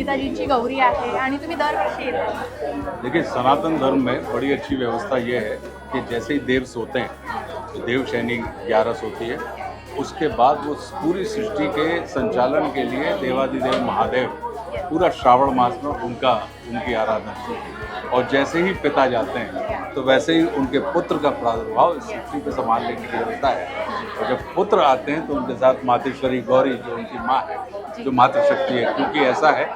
स्मिताजीची गौरी आणि तुम्ही दरवर्षी येता. देखिए, सनातन धर्म में बड़ी अच्छी व्यवस्था ये है कि जैसे ही देव सोते हैं तो देव शैनी ग्यारस होती है, उसके बाद वो पूरी सृष्टि के संचालन के लिए देवादिदेव महादेव पूरा श्रावण मास में उनका, उनकी आराधना है। और जैसे ही पिता जाते हैं तो वैसे ही उनके पुत्र का प्रादुर्भाव इस सृष्टि को संभालने के लिए होता है। और जब पुत्र आते हैं तो उनके साथ मातेश्वरी गौरी जो उनकी माँ है, जो मातृशक्ति है, क्योंकि ऐसा है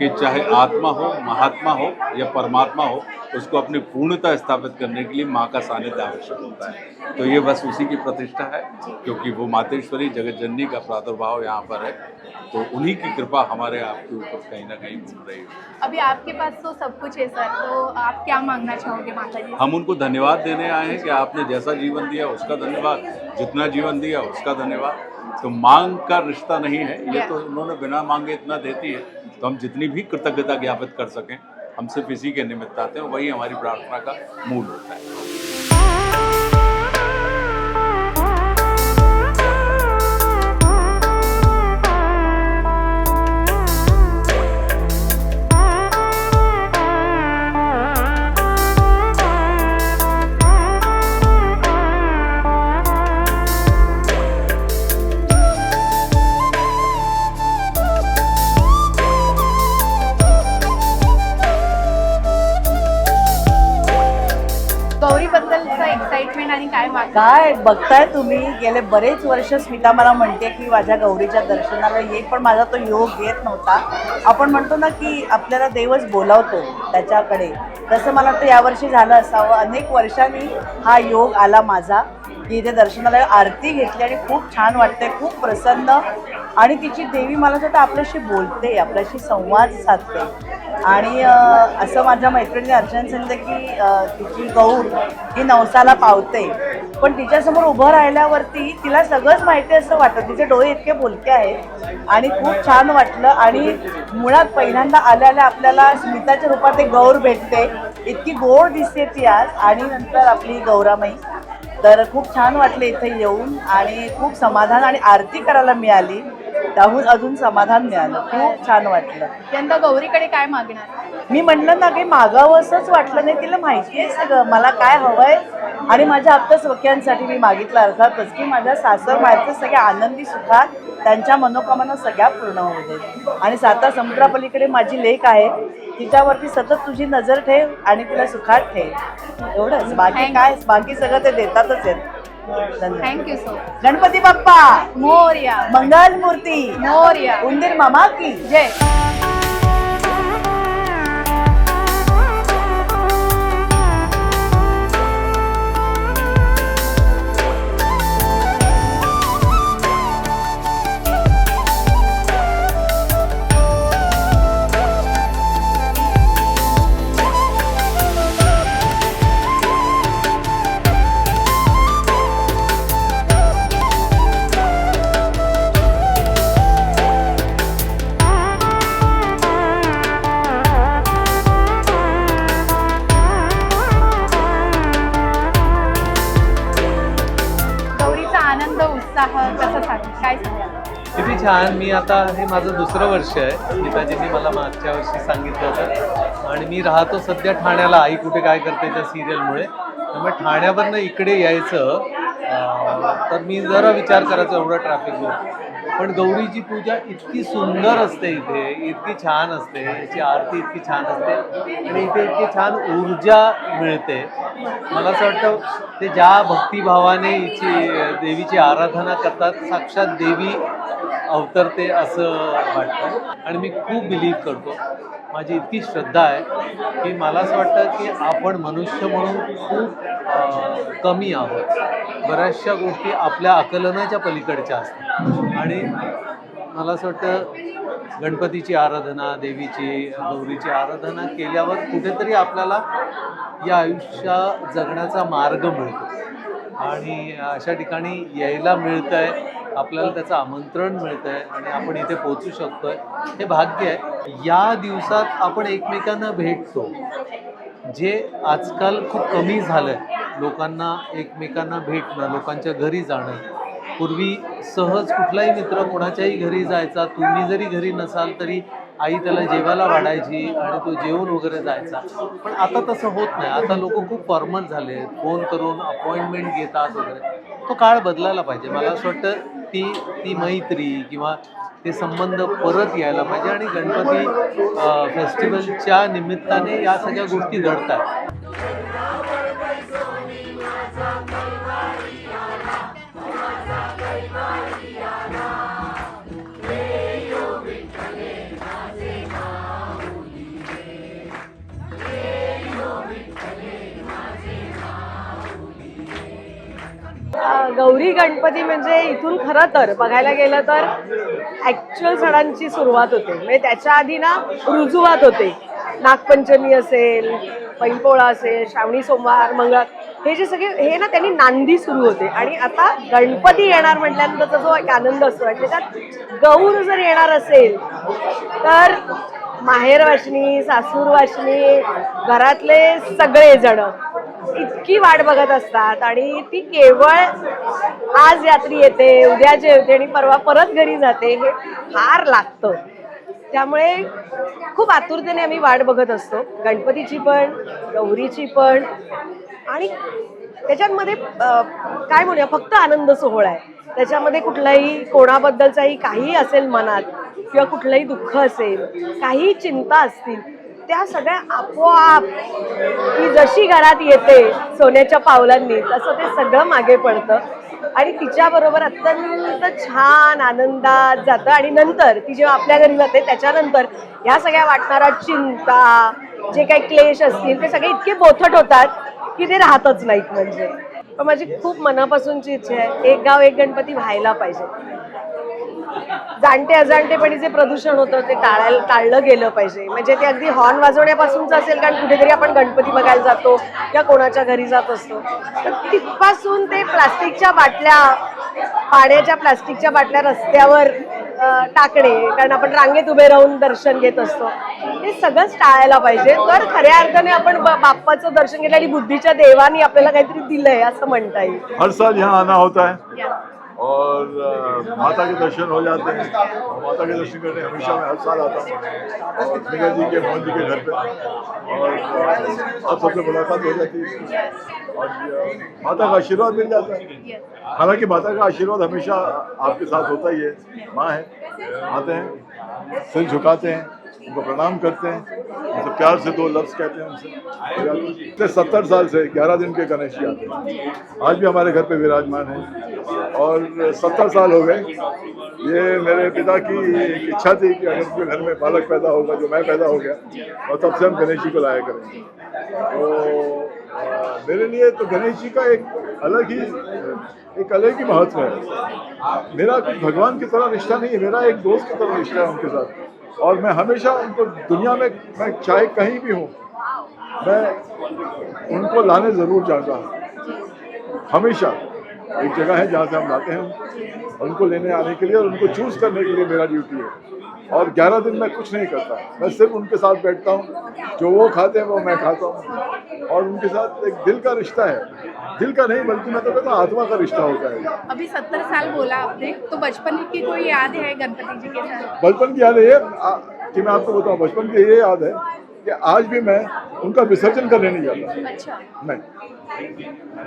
कि चाहे आत्मा हो महात्मा हो या परमात्मा हो उसको अपनी पूर्णता स्थापित करने के लिए माँ का सानिध्य आवश्यक होता है। तो ये बस उसी की प्रतिष्ठा है क्योंकि वो मातेश्वरी जगत जननी का प्रादुर्भाव यहाँ पर है। तो उन्हीं की कृपा हमारे आपके ऊपर कहीं ना कहीं घूम रही है अभी आपके पास तो सब कुछ है सर तो आप क्या मांगना चाहोगे माता जी हम उनको धन्यवाद देने आए हैं कि आपने जैसा जीवन दिया उसका धन्यवाद जितना जीवन दिया उसका धन्यवाद। तो मांग का रिश्ता नहीं है ये तो उन्होंने बिना मांगे इतना देती है। तो हम जितनी भी कृतज्ञता ज्ञापित कर सकें हम सिर्फ़ इसी के निमित्त आते हैं वही हमारी प्रार्थना का मूल होता है। एक्साइटमेंट आणि काय काय बघताय तुम्ही. गेले बरेच वर्ष स्मिता मला म्हणते की माझ्या गौरीच्या दर्शनाला ये पण माझा तो योग येत नव्हता. आपण म्हणतो ना की आपल्याला देवच बोलावतो त्याच्याकडे. तसं मला वाटतं यावर्षी झालं असावं. अनेक वर्षांनी हा योग आला माझा की इथे दर्शनाला आरती घेतली आणि खूप छान वाटते खूप प्रसन्न आणि तिची देवी मला असं वाटतं आपल्याशी बोलते आपल्याशी संवाद साधते. आणि असं माझ्या मैत्रिणीने अर्चन सांगितलं की तिची गौर ही नवसाला पावते. पण तिच्यासमोर उभं राहिल्यावरती तिला सगळंच माहिती असं वाटतं. तिचे डोळे इतके बोलके आहेत आणि खूप छान वाटलं आणि मुळात पहिल्यांदा आल्याला आपल्याला स्मिताच्या रूपात एक गौर भेटते. इतकी गोड दिसते ती आज आणि नंतर आपली गौरामाई तर खूप छान वाटले इथे येऊन आणि खूप समाधान आणि आरती करायला मिळाली. त्याहून अजून समाधान मिळालं. खूप छान वाटलं. यंदा गौरीकडे काय मागणार? मी म्हणलं ना काही मागावं असंच वाटलं नाही तिला माहिती आहे सगळं. मला काय हवंय? आणि माझ्या आप्त सख्यांसाठी मी मागितलं अर्थातच की माझ्या सासर माहेरचे सगळे आनंदी सुखात त्यांच्या मनोकामना सगळ्या पूर्ण होऊ देत. आणि साता समुद्रापलीकडे माझी लेख आहे. तिच्यावरती सतत तुझी नजर ठेव आणि तिला सुखात ठेव. एवढंच. बाकी काय? बाकी सगळं ते देतातच आहेत. Thank you so Ganpati Bappa. Morya. Mangal Murti Morya. उंदीर मामा की. जय. छान. मी आता हे माझं दुसरं वर्ष आहे. गीताजींनी मला मागच्या वर्षी सांगितलं होतं. आणि मी राहतो सध्या ठाण्याला. आई कुठे काय करते त्या सिरियलमुळे. त्यामुळे ठाण्यावरनं इकडे यायचं तर मी जरा विचार करायचो एवढं ट्रॅफिकवर. पण गौरीची पूजा इतकी सुंदर असते इथे. इतकी छान असते. याची आरती इतकी छान असते. आणि इथे इतकी छान ऊर्जा मिळते. मला असं वाटतं ते ज्या भक्तिभावाने हिची देवीची आराधना करतात साक्षात देवी अवतरते असं वाटतं. आणि मी खूप बिलीव्ह करतो. माझी इतकी श्रद्धा आहे की मला असं वाटतं की आपण मनुष्य म्हणून खूप कमी आहोत. बऱ्याचशा गोष्टी आपल्या आकलनाच्या पलीकडच्या असतात. आणि मला असं वाटतं गणपतीची आराधना देवीची गौरीची आराधना केल्यावर कुठेतरी आपल्याला या आयुष्या जगण्याचा मार्ग मिळतो. आणि अशा ठिकाणी यायला मिळतं आहे आपल्याला त्याचं आमंत्रण मिळतंय आहे आणि आपण इथे पोचू शकतोय. हे भाग्य आहे. या दिवसात आपण एकमेकांना भेटतो. जे आजकाल खूप कमी झालं आहे लोकांना एकमेकांना भेटणं लोकांच्या घरी जाणं. पूर्वी सहज कुठलाही मित्र कोणाच्याही घरी जायचा. तुम्ही जरी घरी नसाल तरी आई त्याला जेवायला वाढायची आणि तो जेवून वगैरे जायचा. पण आता तसं होत नाही. आता लोक खूप फॉर्मल झाले फोन करून अपॉइंटमेंट घेतात वगैरे. तो काळ बदलायला पाहिजे. मला असं वाटतं ती ती मैत्री किंवा ते संबंध परत यायला पाहिजे आणि गणपती फेस्टिवलच्या निमित्ताने या सगळ्या गोष्टी घडतात. गौरी गणपती म्हणजे इथून खरं तर बघायला गेलं तर ॲक्च्युअल सणांची सुरुवात होते. म्हणजे त्याच्या आधी ना रुजुवात होते. नागपंचमी असेल बैलपोळा असेल श्रावणी सोमवार मंगळ हे जे सगळे हे ना त्यांनी नांदी सुरू होते. आणि आता गणपती येणार म्हटल्यानंतरचा जो एक आनंद असतो म्हणजे आणि त्याच्यात गौर जर येणार असेल तर माहेर वाचणी सासूर वाचणी घरातले सगळे जण इतकी वाट बघत असतात आणि ती केवळ आज यात्री येते उद्या जेवते आणि परवा परत घरी जाते हे फार लागतं. त्यामुळे खूप आतुरतेने आम्ही वाट बघत असतो. गणपतीची पण गौरीची पण आणि त्याच्यामध्ये काय म्हणूया फक्त आनंद सोहळा आहे. त्याच्यामध्ये कुठलाही कोणाबद्दलचाही काही असेल मनात किंवा कुठलंही दुःख असेल काही चिंता असतील त्या सगळ्या आपोआप ती जशी घरात येते सोन्याच्या पावलांनी तसं ते सगळं मागे पडतं. आणि तिच्याबरोबर अत्यंत छान आनंदात जातं. आणि नंतर ती जेव्हा आपल्या घरी जाते त्याच्यानंतर ह्या सगळ्या वाटणाऱ्या चिंता जे काही क्लेश असतील ते सगळे इतके बोथट होतात की ते राहतच नाहीत म्हणजे. पण माझी खूप मनापासूनची इच्छा आहे एक गाव एक गणपती व्हायला पाहिजे. जाणते अजाणतेपणी जे प्रदूषण होतं ते टाळायला टाळलं गेलं पाहिजे. म्हणजे ते अगदी हॉर्न वाजवण्यापासूनच असेल कारण कुठेतरी आपण गणपती बघायला जातो किंवा कोणाच्या घरी जात असतो. तर तिथपासून ते प्लास्टिकच्या बाटल्या पाण्याच्या प्लास्टिकच्या बाटल्या रस्त्यावर टाकणे कारण आपण रांगेत उभे राहून दर्शन घेत असतो. हे सगळंच टाळायला पाहिजे. तर खऱ्या अर्थाने आपण बाप्पाचं दर्शन घेतलं आणि बुद्धीच्या देवानी आपल्याला काहीतरी दिलंय असं म्हणता येईल. हर साल यहाँ आना होता है और माता के दर्शन हो जाते हैं। माता के दर्शन करने हमेशा मैं हर साल आता हूँ। और स्नेहा जी के, मोहन जी के घर पे। और आप सबसे मुलाकात हो जाती है और माता का आशीर्वाद मिल जाता है। हालाँकि माता का आशीर्वाद हमेशा आपके साथ होता ही है। माँ है, आते हैं। सिर झुकाते हैं, उनको प्रणाम करते हैं, उनसे प्यार से दो लफ्ज़ कहते हैं उनसे। पिछले सत्तर साल से, ग्यारह दिन के गणेश जी आते हैं। आज भी हमारे घर पे विराजमान है। और सत्तर साल हो गए। ये मेरे पिता की इच्छा थी कि अगर उनके घर में बालक पैदा होगा, जो मैं पैदा हो गया, और तब से हम गणेश जी को लाया करेंगे। तो मेरे लिए तो गणेश जी का एक अलग ही एक अलग ही महत्व है। मेरा कुछ भगवान की तरह रिश्ता नहीं है, मेरा एक दोस्त की तरह रिश्ता है उनके साथ। और मैं हमेशा उनको दुनिया में, मैं चाहे कहीं भी हूँ, मैं उनको लाने ज़रूर चाहता हूँ। हमेशा। एक जगह है जहाँ से हम लाते हैं उनको लेने आने के लिए और उनको चूज़ करने के लिए मेरा ड्यूटी है। और 11 दिन मैं कुछ नहीं करता। मैं सिर्फ़ उनके साथ बैठता हूँ। जो वो खाते हैं वो मैं खाता हूँ। और उनके साथ एक दिल का रिश्ता है। दिल का नहीं बल्कि मैं तो कहता हूँ आत्मा का रिश्ता होता है। अभी सत्तर साल बोला आपने तो बचपन की कोई याद है गणपति जी के साथ? बचपन की याद है ये कि मैं आपको बताऊँ बचपन की ये याद है कि आज भी मैं उनका विसर्जन करने नहीं जाता। अच्छा। नहीं।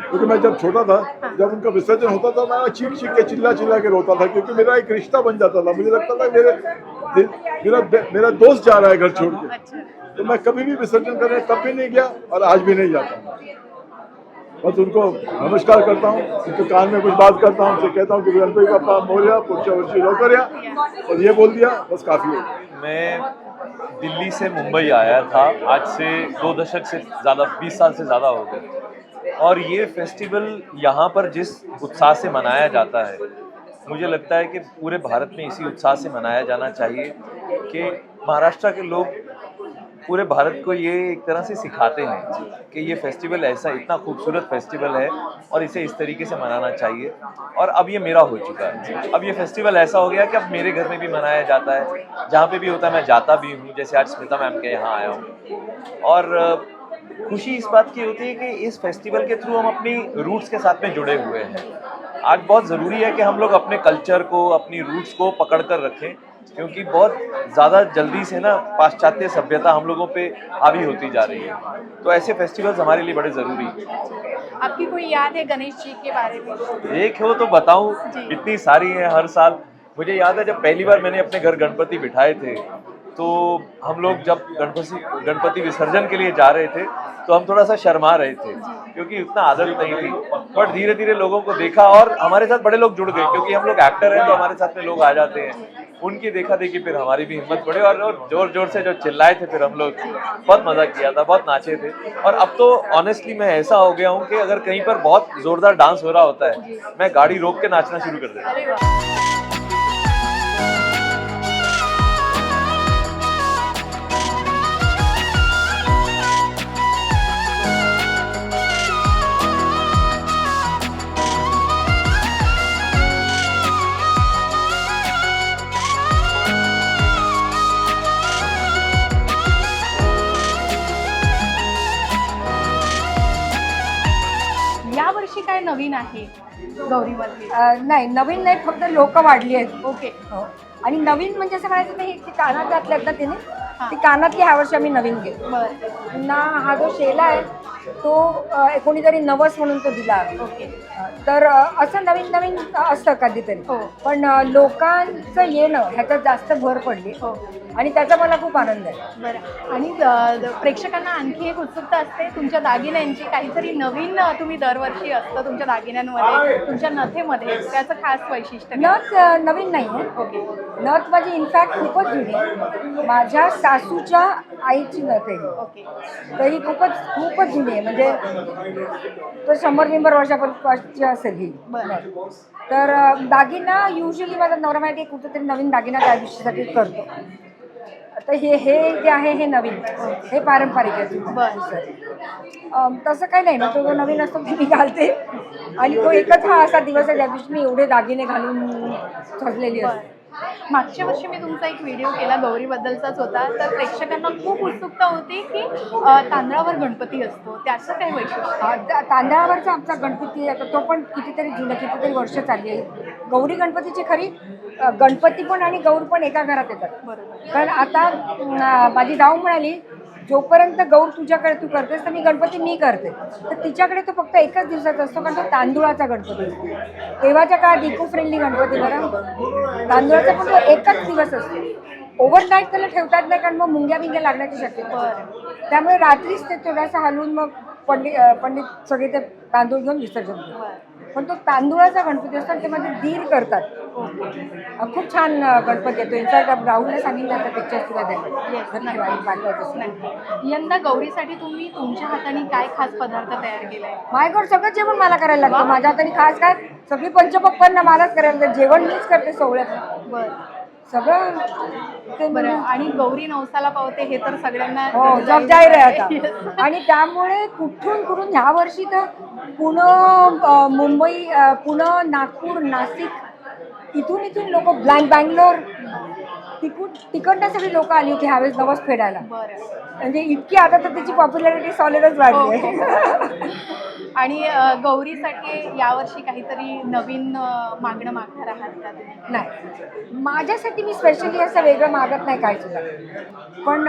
क्योंकि मैं जब छोटा था जब उनका विसर्जन होता था मैं चीख चीख के चिल्ला चिल्ला के रोता था क्योंकि मेरा एक रिश्ता बन जाता था। मुझे लगता था मेरे मेरा मेरा दोस्त जा रहा है घर छोड़ के। अच्छा। तो मैं कभी भी विसर्जन करने तब भी नहीं गया और आज भी नहीं जाता। बस उनको नमस्कार करता हूँ उनके कान में कुछ बात करता हूँ उनसे कहता हूँ कि गणपति बापा मोरिया पुढच्या वर्षी लवकर या। और ये बोल दिया बस काफ़ी है मैं दिल्ली से मुंबई आया था, आज से दो दशक से ज़्यादा, बीस साल से ज़्यादा हो गए। और ये फेस्टिवल यहाँ पर जिस उत्साह से मनाया जाता है, मुझे लगता है कि पूरे भारत में इसी उत्साह से मनाया जाना चाहिए कि महाराष्ट्र के लोग पूरे भारत को ये एक तरह से सिखाते हैं कि ये फेस्टिवल ऐसा इतना खूबसूरत फेस्टिवल है और इसे इस तरीके से मनाना चाहिए। और अब ये मेरा हो चुका है। अब ये फेस्टिवल ऐसा हो गया कि अब मेरे घर में भी मनाया जाता है। जहाँ पे भी होता है, मैं जाता भी हूँ, जैसे आज स्मिता मैम के यहाँ आया हूँ। और खुशी इस बात की होती है कि इस फेस्टिवल के थ्रू हम अपनी रूट्स के साथ में जुड़े हुए हैं। आज बहुत ज़रूरी है कि हम लोग अपने कल्चर को, अपनी रूट्स को पकड़ कर रखें। क्योंकि बहुत ज़्यादा जल्दी से ना पाश्चात्य सभ्यता हम लोगों पे हावी होती जा रही है। तो ऐसे फेस्टिवल्स हमारे लिए बड़े ज़रूरी हैं। आपकी कोई याद है गणेश जी के बारे में? एक हो तो बताऊँ। इतनी सारी है हर साल। मुझे याद है जब पहली बार मैंने अपने घर गणपति बिठाए थे तो हम लोग जब गणपति गणपति विसर्जन के लिए जा रहे थे तो हम थोड़ा सा शर्मा रहे थे क्योंकि उतना आदत नहीं थी। बट धीरे धीरे लोगों को देखा और हमारे साथ बड़े लोग जुड़ गए क्योंकि हम लोग एक्टर हैं तो हमारे साथ में लोग आ जाते हैं। उनकी देखा देखी फिर हमारी भी हिम्मत बढ़ी और ज़ोर ज़ोर से जो चिल्लाए थे फिर हम लोग, बहुत मज़ा किया था, बहुत नाचे थे। और अब तो ऑनेस्टली मैं ऐसा हो गया हूँ कि अगर कहीं पर बहुत जोरदार डांस हो रहा होता है, मैं गाड़ी रोक के नाचना शुरू कर देता हूँ। नवीन आहे गौरीमध्ये अ, नाही नवीन नाही फक्त लोक वाढली आहेत. ओके. हो. आणि नवीन म्हणजे असं म्हणायचं नाही की कानात घातल्यात ना तिने. ती कानातली ह्या वर्षी आम्ही नवीन घेतो बर. ना हा जो शेला आहे तो कोणीतरी नवस म्हणून तो दिला. ओके. तर असं नवीन नवीन असतं कधीतरी. हो. पण लोकांचं येणं ह्याच्यात जास्त भर पडली. हो. आणि त्याचा मला खूप आनंद आहे. बरं. आणि प्रेक्षकांना आणखी एक उत्सुकता असते तुमच्या दागिन्यांची काहीतरी नवीन तुम्ही दरवर्षी असतं तुमच्या दागिन्यांमध्ये तुमच्या नथेमध्ये. त्याचं खास वैशिष्ट्य? नथ नवीन नाही. आहे ओके. नथ माझी इनफॅक्ट खूपच जुनी आहे. माझ्या सासूच्या आईची नथ आहे. ओके. तर ही खूपच खूपच जुनी आहे. म्हणजे तो शंभर बिंबर वर्षापर्यंतची असेल ही. तर दागिना युजली माझा नवरा माहिती कुठेतरी नवीन दागिना त्या दिवशीसाठी करतो. तर हे हे जे आहे हे नवीन. हे पारंपरिक आहे. तसं काही नाही ना. तो जो नवीन असतो ते मी घालते. आणि तो एकच हा असा दिवस आहे ज्या दिवशी मी एवढे दागिने घालून सजलेली असते. मागच्या वर्षी मी तुमचा एक व्हिडिओ केला गौरीबद्दलचाच होता. तर प्रेक्षकांना खूप उत्सुकता होती की तांदळावर गणपती असतो. त्याचं काय वैशिष्ट्य? तांदळावरचा आमचा गणपती आता तो पण कितीतरी जुनं कितीतरी वर्ष चालली आहे. गौरी गणपतीची खरी गणपती पण आणि गौर पण एका घरात येतात. बरोबर. कारण आता माझी जाऊ म्हणाली जोपर्यंत गौर तुझ्याकडे तू करतेस तर मी गणपती मी करते. तर तिच्याकडे तो फक्त एकच दिवसाचा असतो कारण तो तांदुळाचा गणपती असतो. तेव्हाच्या काळात इको फ्रेंडली गणपती बरं? तांदुळाचा पण तो एकच दिवस असतो. ओव्हरनाईट त्याला ठेवतात नाही कारण मग मुंग्या बिंग्या लागण्याची शक्यता त्यामुळे रात्रीच ते थोडासा हलवून मग पंडित पंडित सगळे ते तांदूळ घेऊन विसर्जन करतात. पण तो तांदुळाचा गणपती असतो ते मध्ये दीर करतात. खूप छान गणपती येतो. इन्फॅक्ट राहुलने सांगितलं आता पिक्चर तुला द्यायला यंदा गौरीसाठी तुम्ही तुमच्या हाताने काय खास पदार्थ तयार केलाय? मायगड सगळं जेवण मला करायला लागतं. माझ्या हाताने खास काय? सगळी पंचपक्वांना मलाच करायला लागतं जेवण मीच करते सोहळ्यात. बरं. सगळं ते बरं आणि गौरी नवसाला पावते हे तर सगळ्यांना हो जग जाहीर आहे आता. आणि त्यामुळे कुठून कुठून ह्या वर्षी तर पुणे मुंबई पुणे नागपूर नाशिक इथून इथून लोक ब्लँक बँगलोर तिकून तिकडनं सगळी लोक आली होती ह्यावेळेस नवस फेडायला. म्हणजे इतकी आता तर त्याची पॉप्युलॅरिटी सॉलिडच वाढली आहे. आणि गौरीसाठी यावर्षी काहीतरी नवीन मागणं मागणार आहात का तुम्ही? नाही. माझ्यासाठी मी स्पेशली असं वेगळं मागत नाही काय सुद्धा पण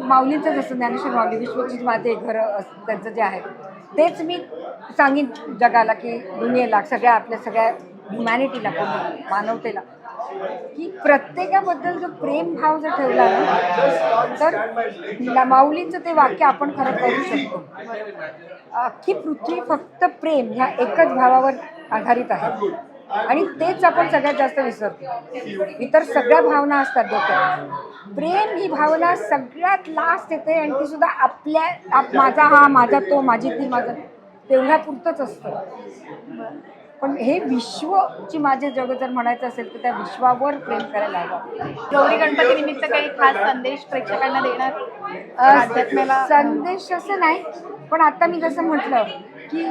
माऊलींचं जसं ज्ञानेश्वर माऊली विश्वजित माझे घर अस- त्यांचं जे आहे तेच मी सांगेन जगाला की दुनियेला सगळ्या आपल्या सगळ्या ह्युमॅनिटीला पूर्ण मानवतेला. की प्रत्येकाबद्दल जो प्रेम भाव जर ठेवला ना तर माऊलींचं ते वाक्य आपण खरं करू शकतो. अख्खी पृथ्वी फक्त प्रेम ह्या एकच भावावर आधारित आहे. आणि तेच आपण सगळ्यात जास्त विसरतो. इतर सगळ्या भावना असतात डोक्यात. प्रेम ही भावना सगळ्यात लास्ट येते आणि ती सुद्धा आपल्या आप- माझा हा माझा तो माझी ती माझं तेवढ्यापुरतंच असतं. पण हे विश्वची माझे जग जर म्हणायचं असेल तर त्या विश्वावर प्रेम करायला हवं गौरी गणपती निमित्त काही खास संदेश प्रेक्षकांना देणार? संदेश असं नाही पण आता मी जसं म्हटलं की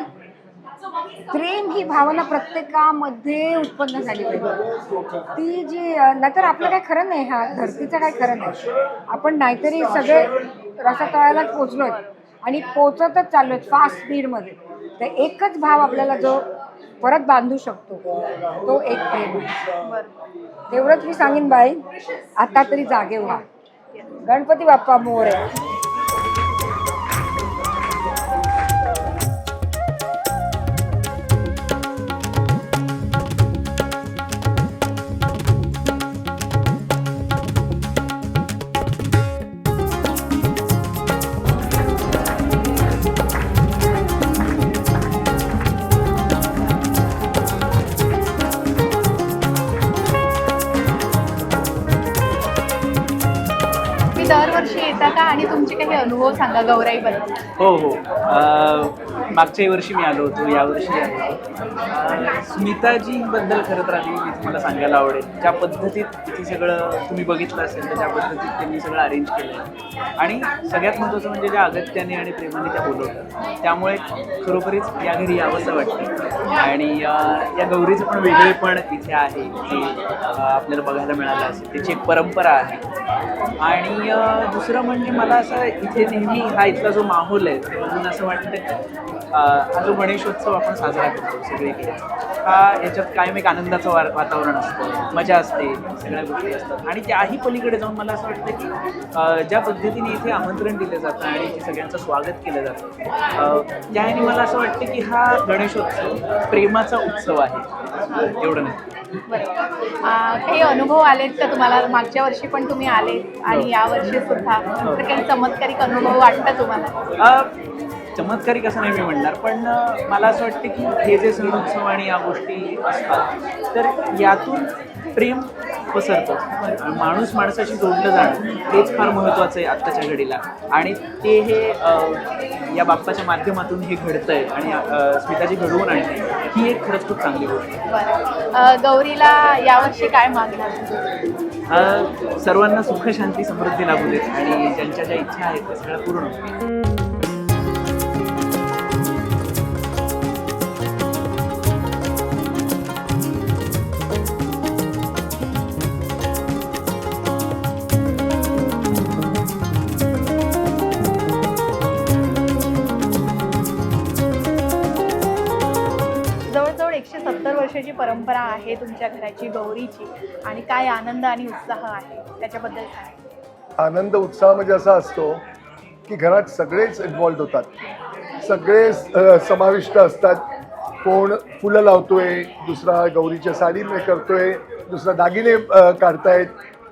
प्रेम ही भावना प्रत्येकामध्ये उत्पन्न झाली पाहिजे. ती जी नाहीतर आपलं काय खरं नाही हा धरतीचं काय खरं नाही. आपण नाहीतरी सगळे रसातळालाच पोचलोय आणि पोचतच चाललो फास्ट स्पीडमध्ये तर एकच भाव आपल्याला जो परत बांधू शकतो. तो एक प्रेम. तेवढंच मी सांगेन बाई आता तरी जागे व्हा. गणपती बाप्पा मोर. आहे आणि तुमचे काही अनुभव सांगा गौराईबद्दल. हो हो. अ, मागच्याही वर्षी मी आलो होतो यावर्षी आलो स्मिताजींबद्दल खरं तर आधी मी तुम्हाला सांगायला आवडेल. ज्या पद्धतीत तिथे सगळं तुम्ही बघितलं असेल तर त्या पद्धतीत त्यांनी सगळं अरेंज केलं आहे आणि सगळ्यात महत्त्वाचं म्हणजे ज्या अगत्याने आणि प्रेमाने त्या बोलवतात त्यामुळे खरोखरीच या घरी यावंसं वाटतं. आणि या गौरीचं पण वेगळेपण इथे आहे ते आपल्याला बघायला मिळालं असेल. त्याची एक परंपरा आहे. आणि दुसरं म्हणजे मला असं इथे नेहमी हा इथला जो माहोल आहे ते बघून असं वाटतं हा जो गणेशोत्सव आपण साजरा करतो. सगळीकडे हा याच्यात कायम एक आनंदाचं वा वातावरण असतं. मजा असते सगळ्या गोष्टी असतात. आणि त्याही पलीकडे जाऊन मला असं वाटतं की ज्या पद्धतीने इथे आमंत्रण दिलं जातं आणि इथे सगळ्यांचं स्वागत केलं जातं त्याने मला असं वाटतं की हा गणेशोत्सव प्रेमाचा उत्सव आहे. एवढं नाही. काही अनुभव आलेत का तुम्हाला? मागच्या वर्षी पण तुम्ही आले आणि यावर्षी सुद्धा. तर काही चमत्कारिक अनुभव वाटतं तुम्हाला? चमत्कारिक असं नाही मी म्हणणार पण मला असं वाटतं की हे जे सण उत्सव आणि या गोष्टी असतात तर यातून प्रेम पसरतं. माणूस माणसाशी जोडलं जाणं हेच फार महत्त्वाचं आहे आत्ताच्या घडीला. आणि ते हे या बाप्पाच्या माध्यमातून हे घडतं आहे आणि स्मिताजी घडवून आणते ही एक खरंच खूप चांगली गोष्ट गौरीला यावर्षी काय मागणार? सर्वांना सुख शांती समृद्धी लाभू देत आणि ज्यांच्या ज्या इच्छा आहेत त्या सगळ्या पूर्ण वर्षाची परंपरा आहे तुमच्या घराची गौरीची. आणि काय आनंद आणि उत्साह आहे? त्याच्याबद्दल काय आनंद उत्साह म्हणजे असा असतो की घरात सगळेच इन्वॉल्ड होतात. सगळे समाविष्ट असतात. कोण फुलं लावतोय दुसरा गौरीच्या साडी करतोय दुसरा दागिने काढतायत.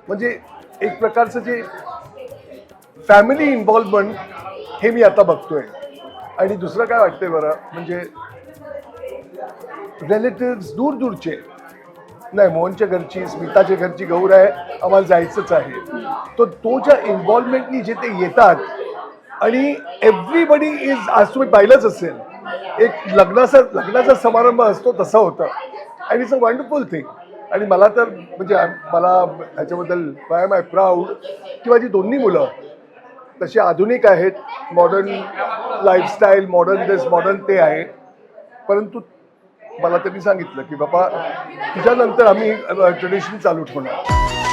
म्हणजे एक प्रकारचं जे फॅमिली इन्व्हॉल्वमेंट हे मी आता बघतोय. आणि दुसरं काय वाटतंय बरं? म्हणजे रिलेटिव्स दूर दूरचे नाही मोहनच्या घरची स्मिताच्या घरची गौर आहे आम्हाला जायचंच आहे. तर तो ज्या इन्व्हॉल्वमेंटनी जे ते येतात आणि एव्हरीबडी इज आज तुम्ही पाहिलंच असेल एक लग्नाचा लग्नाचा समारंभ असतो तसा होता. And it's a wonderful thing आणि मला तर म्हणजे मला ह्याच्याबद्दल आय एम आय प्राऊड की माझी दोन्ही मुलं तशी आधुनिक आहेत modern lifestyle modern this modern ते आहे परंतु मला त्यांनी सांगितलं की बाबा तिच्यानंतर आम्ही ट्रेडिशन चालू ठेवणार.